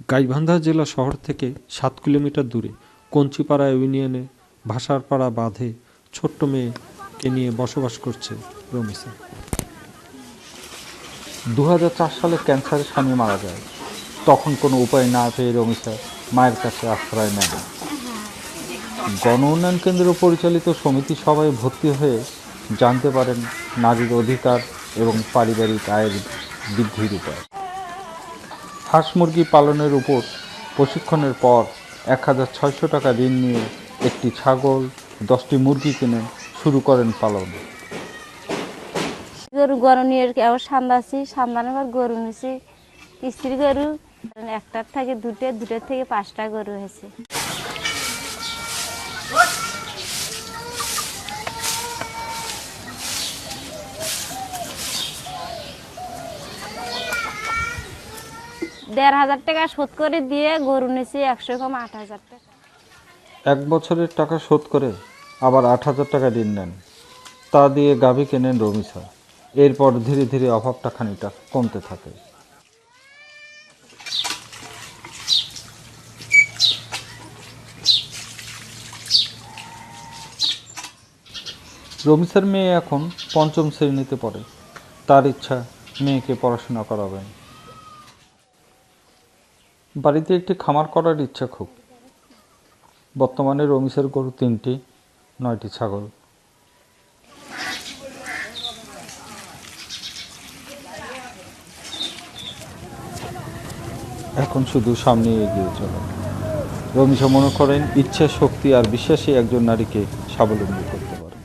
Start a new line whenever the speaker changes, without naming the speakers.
গাইবান্ধা জেলা শহর থেকে সাত কিলোমিটার দূরে কঞ্চিপাড়া ইউনিয়নে ভাষারপাড়া বাঁধে ছোট্ট মেয়েকে নিয়ে বসবাস করছে রমিসা
দু হাজার চার সালে ক্যান্সারে স্বামী মারা যায়। তখন কোনো উপায় না পেয়ে রমিসা মায়ের কাছে আশ্রয় নেন। গণ উন্নয়ন কেন্দ্র পরিচালিত সমিতি সভায় ভর্তি হয়ে জানতে পারেন নারীর অধিকার এবং পারিবারিক আয়ের বৃদ্ধির উপায়। হাঁস মুরগি পালনের উপর প্রশিক্ষণের পর এক হাজার ছয়শো টাকা ঋণ নিয়ে একটি ছাগল, দশটি মুরগি কিনে শুরু করেন পালন।
গরু গরু নিয়ে আবার সান্দাছি সান্দানোর পর গরু নিছি স্ত্রী গরু একটার থেকে দুটো দুটোর থেকে পাঁচটা গরু হয়েছে। দেড় হাজার টাকা শোধ করে দিয়ে গরু নিছি একশো কম আট হাজার টাকা।
এক বছরের টাকা শোধ করে আবার আট হাজার টাকা ঋণ নেন। তা দিয়ে গাভী কেনেন রমিসা এরপর ধীরে ধীরে অভাবটা খানিকটা কমতে থাকে। রমিসার মেয়ে এখন পঞ্চম শ্রেণীতে পড়ে। তার ইচ্ছা মেয়েকে পড়াশোনা করাবেন। বাড়িতে একটি খামার করার ইচ্ছা খুব। বর্তমানে রমিসের গরু তিনটি, নয়টি ছাগল। এখন শুধু সামনে এগিয়ে চলে। রমিসা মনে করেন ইচ্ছা, শক্তি আর বিশ্বাসী একজন নারীকে স্বাবলম্বী করতে পারে।